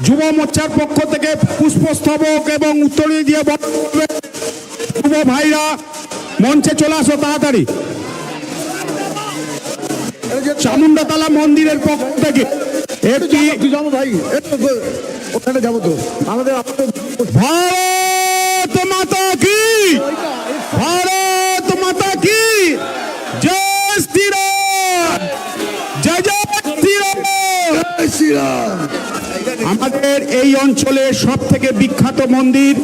যুব মোর্চার পক্ষ থেকে পুষ্পস্তবক এবং উত্তরীয় দিয়ে যুব ভাইরা মঞ্চে চলে আসো তাড়াতাড়ি। চামুন্ডাতলা মন্দিরের পক্ষ থেকে একটি ভাই ওখানে যাব তো। আমাদের আমাদের ভারত মাতা কি? ভারত এই অঞ্চলের সব থেকে বিখ্যাত মন্দির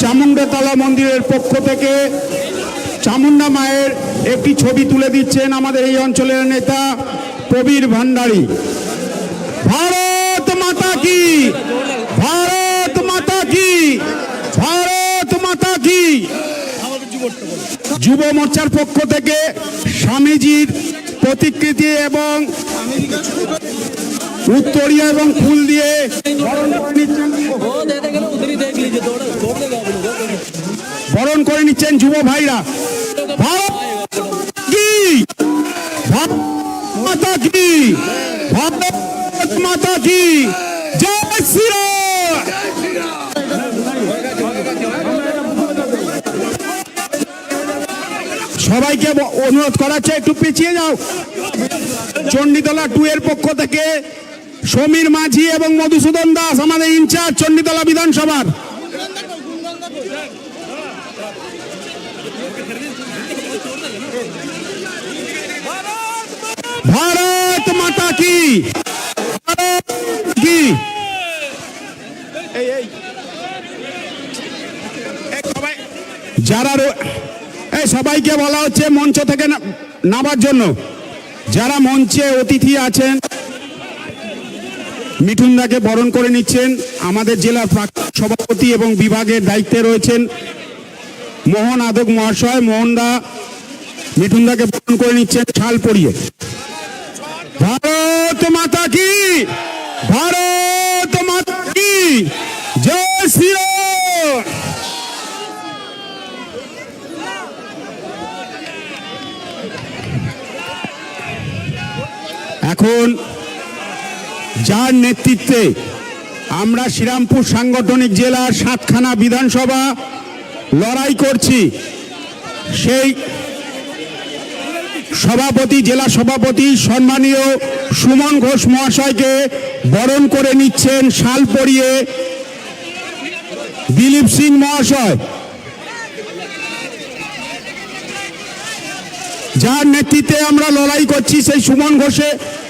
চামুন্ডাতলা মন্দিরের পক্ষ থেকে। চামুন্ডা মায়ের একটি ছবি তুলে দিচ্ছেন আমাদের এই অঞ্চলের নেতা প্রবীর ভান্ডারী। ভারত মাতা কি? ভারত মাতা কি? ভারত মাতা কি? যুব মোর্চার পক্ষ থেকে স্বামীজির প্রতিকৃতি এবং উত্তরীয় এবং ফুল দিয়ে নিচ্ছেন যুব ভাইরা। সবাইকে অনুরোধ করা হচ্ছে একটু পিছিয়ে যাও। চণ্ডীতলা টু এর পক্ষ থেকে সমীর মাঝি এবং মধুসূদন দাস, আমাদের ইনচার্জ চণ্ডীতলা বিধানসভার। ভারত মাতা কি? যারা এই সবাইকে বলা হচ্ছে মঞ্চ থেকে নামার জন্য। যারা মঞ্চে অতিথি আছেন মিঠুনদাকে বরণ করে নিচ্ছেন আমাদের জেলার সভাপতি এবং বিভাগের দায়িত্বে রয়েছেন মোহন আদক মহাশয়। মোহনদা মিঠুনদাকে বরণ করে নিচ্ছেন শাল পরিয়ে। ভারত মাতা কি? ভারত মাতা কি? জয় শ্রীরাম। এখন যার নেতৃত্বে আমরা শ্রীরামপুর সাংগঠনিক জেলার সাতখানা বিধানসভা লড়াই করছি, সেই সভাপতি, জেলা সভাপতি সম্মানীয় সুমন ঘোষ মহাশয়কে বরণ করে নিচ্ছেন শাল পরিয়ে দিলীপ সিং মহাশয়। যার নেতৃত্বে আমরা লড়াই করছি, সেই সুমন ঘোষে,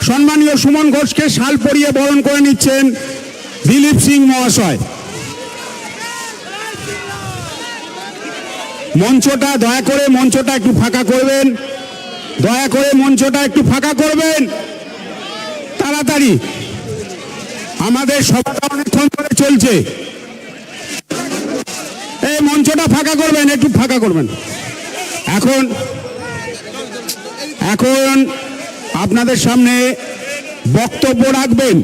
সম্মানীয় সুমন ঘোষকে শাল পরিয়ে বরণ করে নিচ্ছেন দিলীপ সিং মহাশয়। মঞ্চটা দয়া করে মঞ্চটা একটু ফাঁকা করবেন। দয়া করে মঞ্চটা একটু ফাঁকা করবেন। তাড়াতাড়ি। আমাদের সভাটা অনেকক্ষণ ধরে চলছে। এই মঞ্চটা ফাঁকা করবেন, একটু ফাঁকা করবেন। এখন এখন আপনাদের সামনে বক্তব্য রাখবেন।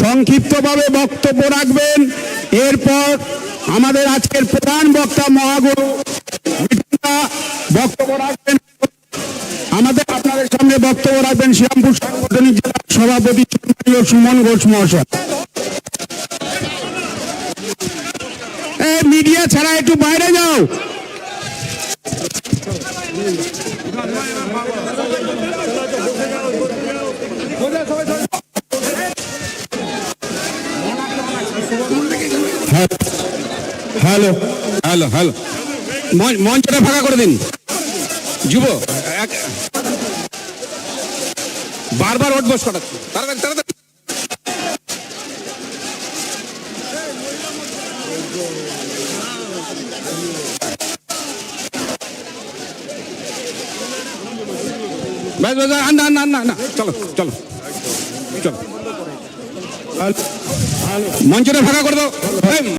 সংক্ষিপ্তভাবে বক্তব্য রাখবেন। এরপর আমাদের আজকের প্রধান বক্তা মহাগুরু বক্তব্য রাখবেন। আমাদের আপনাদের সামনে বক্তব্য রাখবেন শ্রীরামপুর সাংগঠনিক জেলার সভাপতি সুমন ঘোষ মহাশয়। মিডিয়া ছাড়া একটু বাইরে যাও। Hello hello hello. মঞ্চটা ফাঁকা করে দিন। যুব বারবার ওট বস তাড়াতাড়ি ব্যাস চলো চলো চলো। মঞ্চটা ফাঁকা করে দাও।